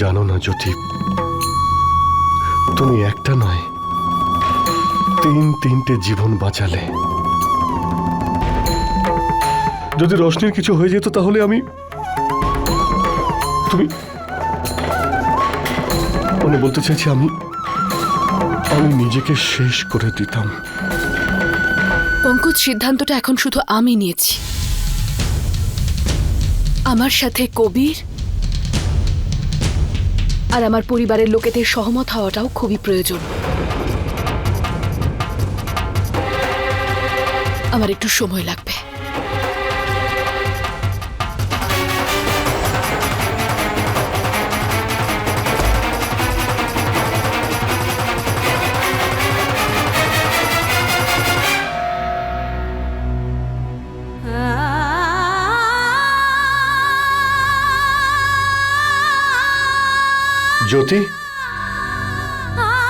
জানো না জ্যোতি, তুমি একটা নয়, তিন তিনটে জীবন বাঁচালে। যদি রশনির কিছু হয়ে যেত তাহলে আমি, তুমি মানে বলতে চাইছি আমি আমি নিজেকে শেষ করে দিতাম। পঙ্কজ, সিদ্ধান্তটা এখন শুধু আমি নিয়েছি। আমার সাথে কবির আর আমার পরিবারের লোকেদের সহমত হওয়াটাও খুবই প্রয়োজন। আমার একটু সময় লাগবে। জ্যোতি?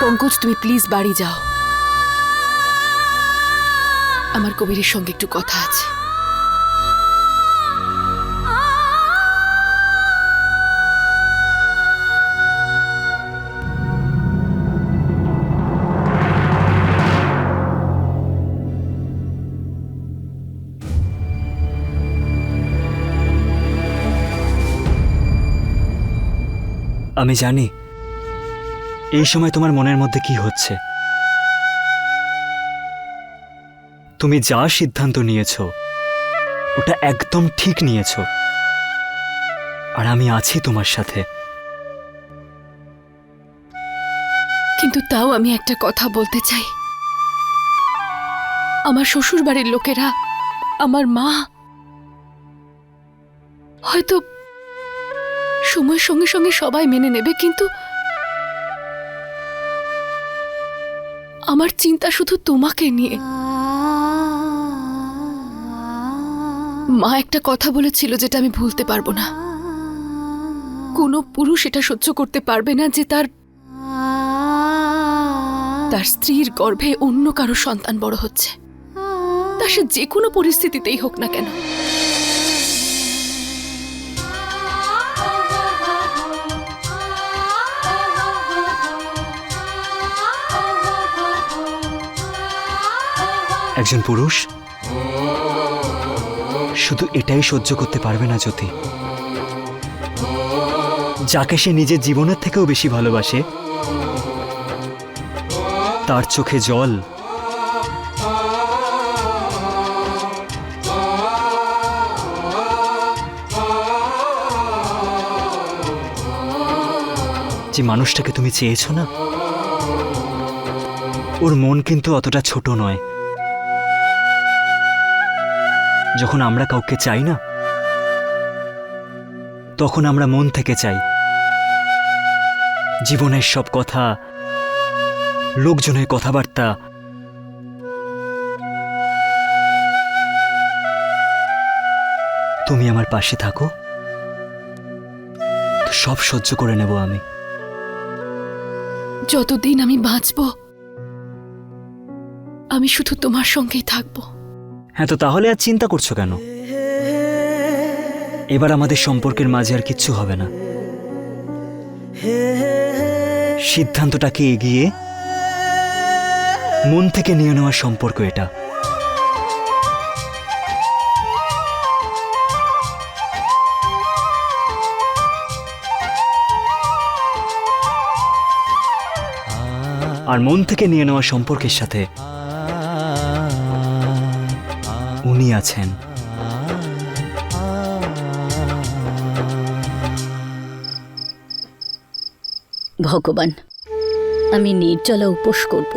পঙ্কজ তুমি প্লিজ বাড়ি যাও। আমার কবিরের সঙ্গে একটু কথা আছে। আমি জানি। এই সময় তোমার মনের মধ্যে কি হচ্ছে? তুমি যা সিদ্ধান্ত নিয়েছো, ওটা একদম ঠিক নিয়েছো। আর আমি আছি তোমার সাথে। কিন্তু তাও আমি একটা কথা বলতে চাই। আমার শ্বশুর বাড়ির লোকেরা, আমার মা, হয়তো সময়ের সঙ্গে সঙ্গে সবাই মেনে নেবে, কিন্তু আমার চিন্তা শুধু তোমাকে নিয়ে। মা একটা কথা বলেছিল যেটা আমি ভুলতে পারব না। কোনো পুরুষ এটা সহ্য করতে পারবে না যে তার তার স্ত্রীর গর্ভে অন্য কারও সন্তান বড় হচ্ছে। তা সে যে কোনো পরিস্থিতিতেই হোক না কেন। একজন পুরুষ? শুধু এটাই সহ্য করতে পারবে না জ্যোতি। যাকে সে নিজের জীবনের থেকেও বেশি ভালোবাসে, তার চোখে জল। যে মানুষটাকে তুমি চেয়েছো না, ওর মন কিন্তু অতটা ছোট নয়। যখন আমরা কাউকে চাই না, তখন আমরা মন থেকে চাই। জীবনের সব কথা, লোকজনের কথাবার্তা। তুমি আমার পাশে থাকো। সব সহ্য করে নেব আমি। যতদিন আমি বাঁচব, আমি শুধু তোমার সঙ্গেই থাকব। হ্যাঁ তো তাহলে আর চিন্তা করছ কেন? এবার আমাদের সম্পর্কের মাঝে আর কিচ্ছু হবে না। সিদ্ধান্তটাকে এগিয়ে? মন থেকে নিয়ে নেওয়ার সম্পর্ক এটা। আর মন থেকে নিয়ে নেওয়া সম্পর্কের সাথে উনি আছেন। ভগবান আমি নির্জলা উপোস করব।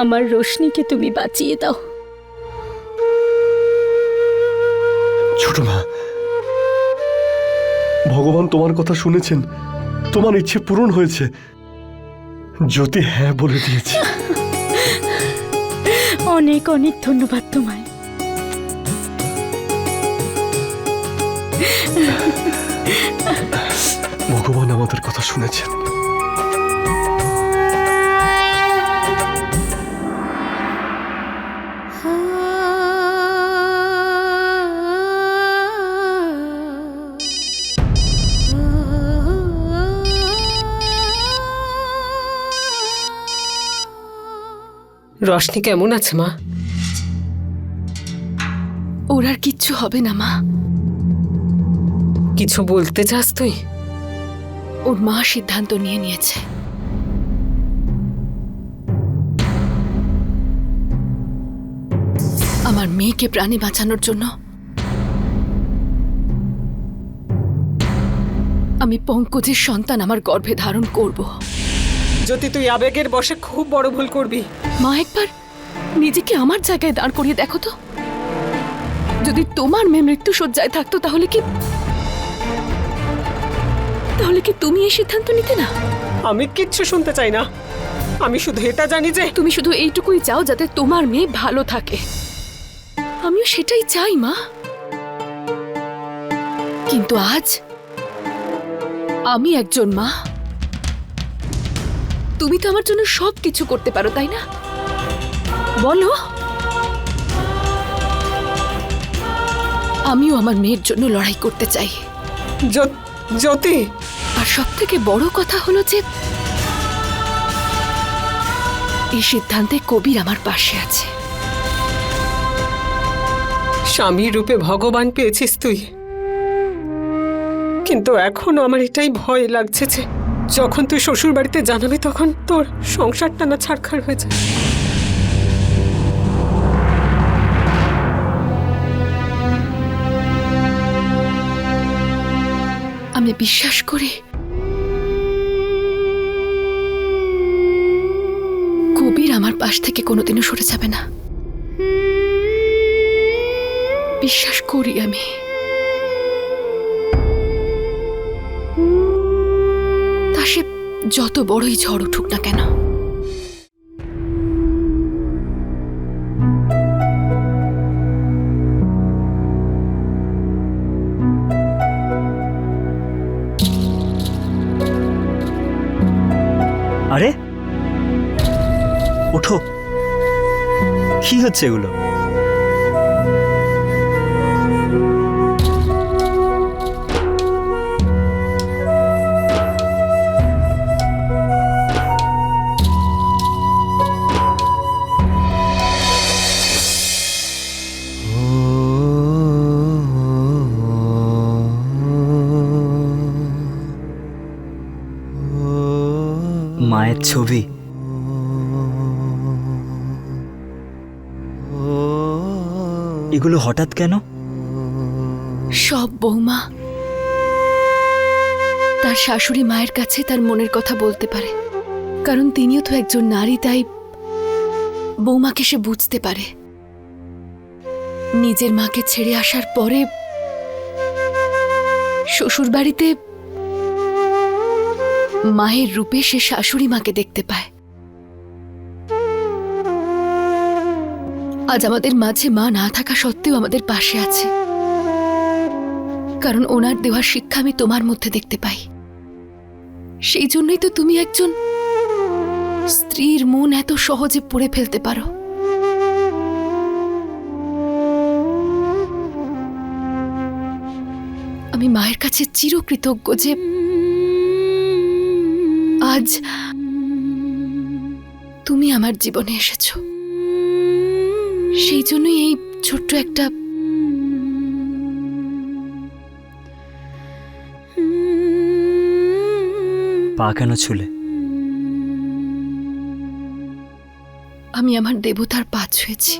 আমার রোশনিকে তুমি বাঁচিয়ে দাও। ছোট মা ভগবান তোমার কথা শুনেছেন তোমার ইচ্ছে পূরণ হয়েছে। জ্যোতি হ্যাঁ বলে দিয়েছে। অনেক অনেক ধন্যবাদ তোমায়। ভগবান আমাদের কথা শুনেছেন। রশনি কেমন আছে মা? ওর আর কিচ্ছু হবে না মা। কিছু বলতে চাস তুই? ওর মা সিদ্ধান্ত নিয়ে নিয়েছে। আমার মেয়েকে প্রাণে বাঁচানোর জন্য আমি পঙ্কজের সন্তান আমার গর্ভে ধারণ করব। যদি তুই আবেগের বসে খুব বড় ভুল করবি মা একবার নিজেকে আমার জায়গায় দাঁড় করিয়ে দেখো তো। যদি তোমার মেয়ে মৃত্যু সজ্জায় থাকতো তাহলে কি তাহলে কি তুমি এই সিদ্ধান্ত নিতে না? আমি কিচ্ছু শুনতে চাই না। আমি শুধু এটা জানি যে তুমি শুধু এইটুকুই চাও যাতে তোমার মেয়ে ভালো থাকে। আমিও সেটাই চাই মা। কিন্তু আজ আমি একজন মা। তুমি তো আমার জন্য সব কিছু করতে পারো তাই না? বলো। আমিও আমার মেয়ের জন্য লড়াই করতে চাই। জ্যোত- আর সব থেকে বড় কথা হলো যে এই সিদ্ধান্তে কবির আমার পাশে আছে। স্বামীর রূপে ভগবান পেয়েছিস তুই। কিন্তু এখনও আমার এটাই ভয় লাগছে যে যখন তুই শ্বশুর বাড়িতে জানাবি তখন তোর সংসারটা না ছাড়খাড় হয়ে যায়। আমি বিশ্বাস করে। কবির আমার পাশ থেকে কোনোদিনও সরে যাবে না। বিশ্বাস করি আমি। তা সে যত বড়ই ঝড় উঠুক না কেন। কি হচ্ছে এগুলো? মায়ের ছবি। এগুলো হঠাৎ কেন? সব বৌমা। তার শাশুড়ি মায়ের কাছে তার মনের কথা বলতে পারে। কারণ তিনিও তো একজন নারী, তাই বৌমাকে সে বুঝতে পারে। নিজের মাকে ছেড়ে আসার পরে শ্বশুর বাড়িতে মায়ের রূপে সে শাশুড়ি মাকে দেখতে পায়। আজ আমাদের মাঝে মা না থাকা সত্ত্বেও আমাদের পাশে আছে। কারণ ওনার দেওয়ার শিক্ষা আমি তোমার মধ্যে দেখতে পাই। সেই জন্যই তো তুমি একজন স্ত্রীর মন এত সহজে পড়ে ফেলতে পারো। আমি মায়ের কাছে চিরকৃতজ্ঞ যে আজ তুমি আমার জীবনে এসেছ। সেই জন্যই এই ছোট্ট একটা পা কেন ছুলে? আমি আমার দেবতার পা ছুঁয়েছি।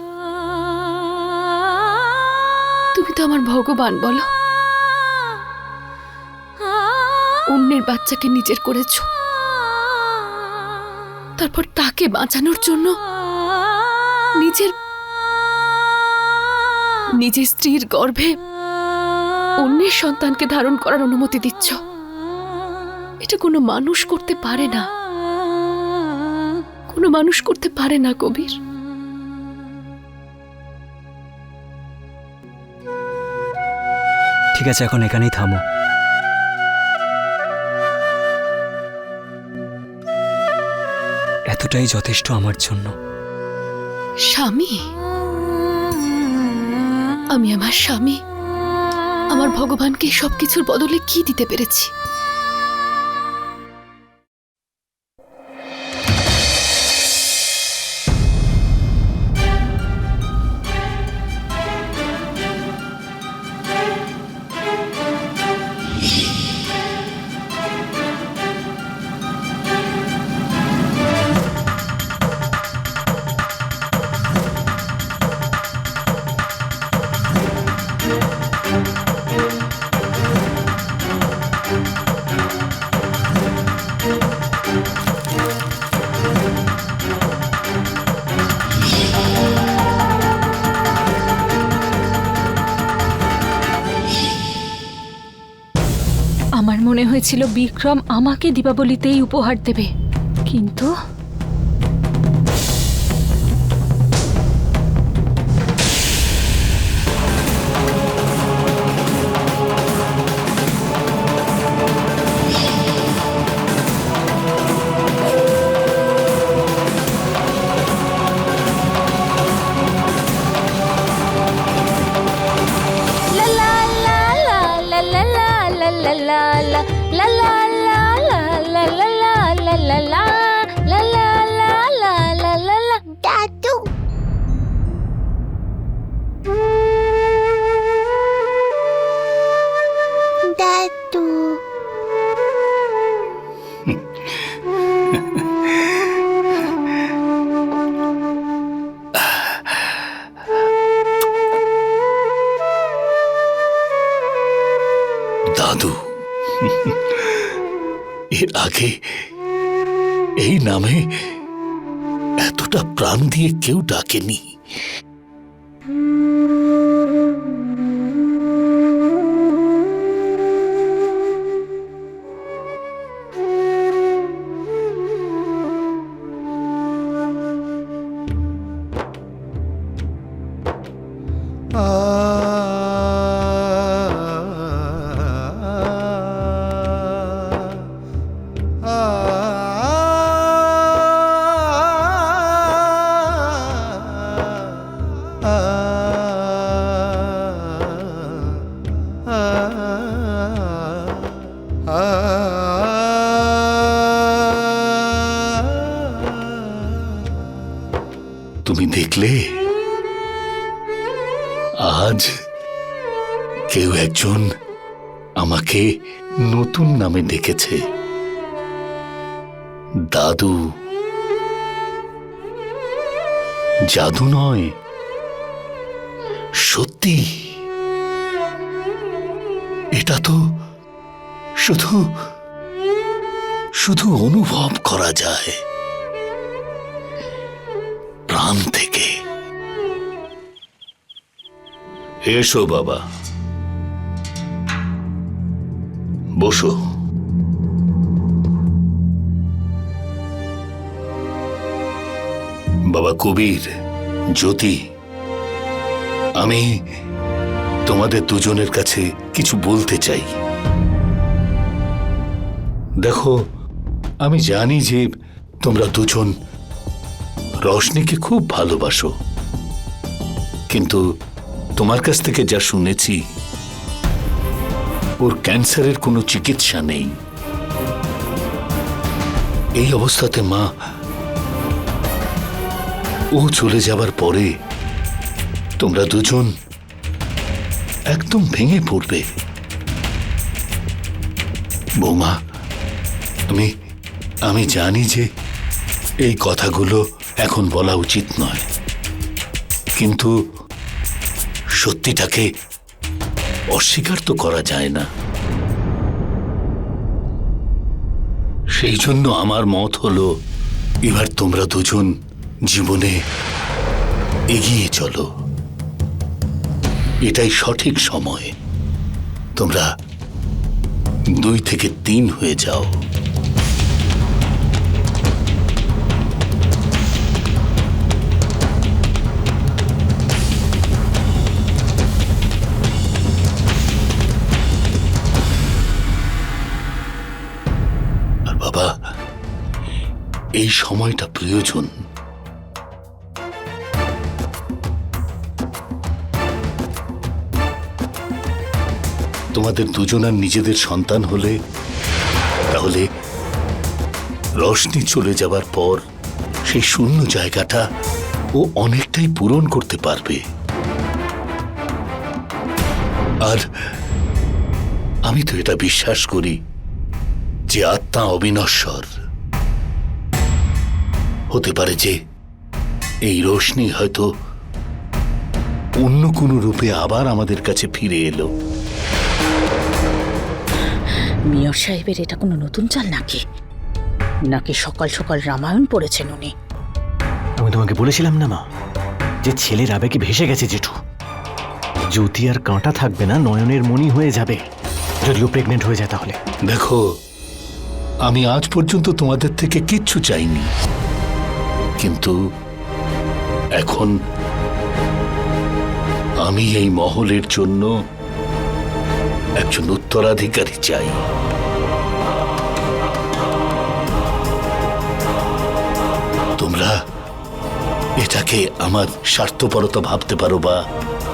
তুমি তো আমার ভগবান বলো। অন্যের বাচ্চাকে নিজের করেছ। তারপর তাকে বাঁচানোর জন্য নিজের নিজের স্ত্রীর গর্ভে অন্যের সন্তানকে ধারণ করার অনুমতি দিচ্ছ। এটা কোনো মানুষ করতে পারে না। কোনো মানুষ করতে পারে না কবির। ঠিক আছে এখন এখানেই থামো। এতটাই যথেষ্ট আমার জন্য। স্বামী? আমি আমার স্বামী। আমার ভগবানকে সবকিছুর বদলে কি দিতে পেরেছি? হয়েছিল বিক্রম আমাকে দীপাবলিতেই উপহার দেবে। কিন্তু la la la la la. দিয়ে কেউ ডাকেনি। তুমি দেখলে আজ কেউ একজন আমাকে নতুন নামে ডেকেছে। দাদু। জাদু নয়, সত্যি। এটা তো শুধু শুধু অনুভব করা যায়। প্রাণ থেকে। এসো বাবা। বসো। বাবা কবির, জ্যোতি, আমি তোমাদের দুজনের কাছে কিছু বলতে চাই। দেখো আমি জানি যে তোমরা দুজন রশনিকে খুব ভালোবাসো। কিন্তু তোমার কাছ থেকে যা শুনেছি, ওর ক্যান্সারের কোনো চিকিৎসা নেই। এই অবস্থাতে মা, ও চলে যাবার পরে তোমরা দুজন একদম ভেঙে পড়বে। বৌমা, আমি আমি জানি যে এই কথাগুলো এখন বলা উচিত নয়। কিন্তু সত্যিটাকে অস্বীকার তো করা যায় না। সেই জন্য আমার মত হলো, এবার তোমরা দুজন জীবনে এগিয়ে চলো। এটাই সঠিক সময়। তোমরা দুই থেকে তিন হয়ে যাও। এই সময়টা প্রয়োজন। তোমাদের দুজনার নিজেদের সন্তান হলে, তাহলে রশনি চলে যাবার পর সেই শূন্য জায়গাটা ও অনেকটাই পূরণ করতে পারবে। আর আমি তো এটা বিশ্বাস করি যে আত্মা অবিনশ্বর। হতে পারে যে এই রোশনি হয়তো অন্য কোনো রূপে আবার আমাদের কাছে ফিরে এলো। মেয়র সাহেবের এটা কোনো নতুন চাল নাকি? নাকি সকাল সকাল রামায়ণ পড়েছেন উনি? আমি তোমাকে বলেছিলাম না মা যে ছেলের আবেগে ভেসে গেছে জেঠু। জ্যোতি আর কাঁটা থাকবে না নয়নের মণি হয়ে যাবে। যদিও প্রেগনেন্ট হয়ে যায় তাহলে। দেখো আমি আজ পর্যন্ত তোমাদের থেকে কিচ্ছু চাইনি। কিন্তু এখন আমি এই মহলের জন্য একজন উত্তরাধিকারী চাই। তোমরা এটাকে আমার স্বার্থপরতা ভাবতে পারো বা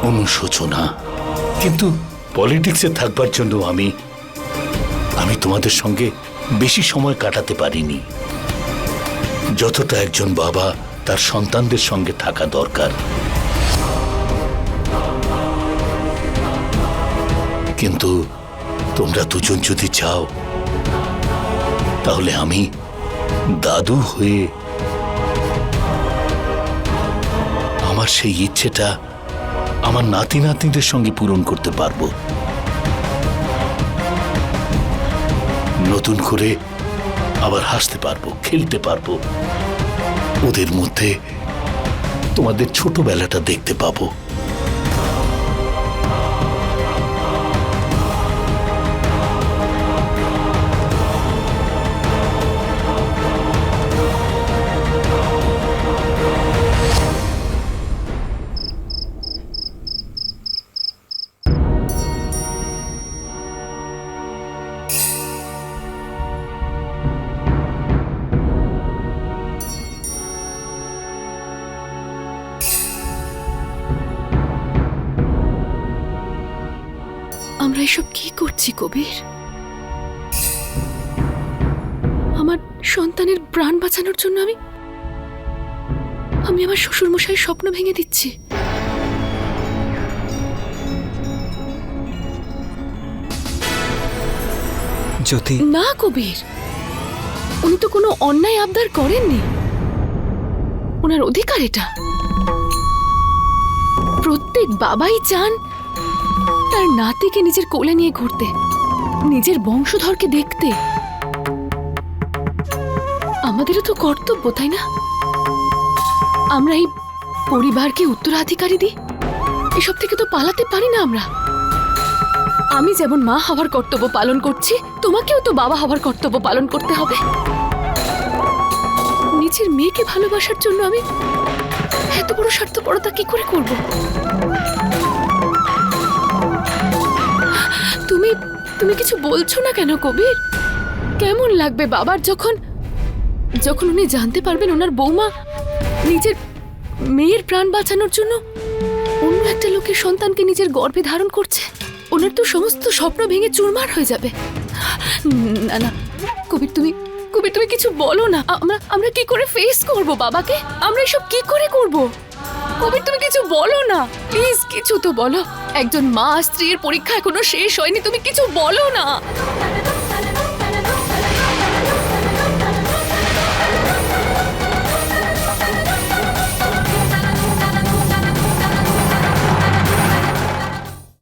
অনুশোচনা। কিন্তু পলিটিক্সে থাকবার জন্য আমি আমি তোমাদের সঙ্গে বেশি সময় কাটাতে পারিনি। যতটা একজন বাবা, তার সন্তানদের সঙ্গে থাকা দরকার। কিন্তু তোমরা দুজন যদি চাও, তাহলে আমি দাদু হয়ে আমার সেই ইচ্ছেটা আমার নাতি নাতনিদের সঙ্গে পূরণ করতে পারব। নতুন করে আবার হাসতে পারব খেলতে পারব। ওদের মধ্যে তোমাদের ছোটবেলাটা দেখতে পাবো। আমরা এসব কি করছি কবির? আমার সন্তানের প্রাণ বাঁচানোর জন্য আমি আমি আমার শ্বশুর মশাই স্বপ্ন ভেঙে দিচ্ছি। জ্যোতি। না কবির। উনি তো কোনো অন্যায় আবদার করেননি। ওনার অধিকার এটা। প্রত্যেক বাবাই চান তার নাতিকে নিজের কোলে নিয়ে ঘুরতে, নিজের বংশধরকে দেখতে। আমাদেরও তো কর্তব্য, তাই না? আমরা এই পরিবারকে উত্তরাধিকারী দিই? এসব থেকে তো পালাতে পারি না আমরা। আমি যেমন মা হওয়ার কর্তব্য পালন করছি, তোমাকেও তো বাবা হওয়ার কর্তব্য পালন করতে হবে। নিজের মেয়েকে ভালোবাসার জন্য আমি এত বড় স্বার্থপরতা কি করে করব? তুমি কিছু বলছো না কেন, কবির? কেমন লাগবে বাবার যখন যখন উনি জানতে পারবেন ওনার বৌমা নিজের মেয়ের প্রাণ বাঁচানোর জন্য অন্য একটা লোকের সন্তানকে নিজের গর্ভে ধারণ করছে। ওনার তো সমস্ত স্বপ্ন ভেঙে চুরমার হয়ে যাবে। না না, কবির, তুমি কবির, তুমি কিছু বলো না। আমরা আমরা কি করে ফেস করব বাবাকে? আমরা এসব কি করে করব? কবির, তুমি কিছু বলো না। প্লিজ, কিছু তো বলো। একজন মা স্ত্রীর পরীক্ষা এখনও শেষ হয়নি, তুমি কিছু বলো না।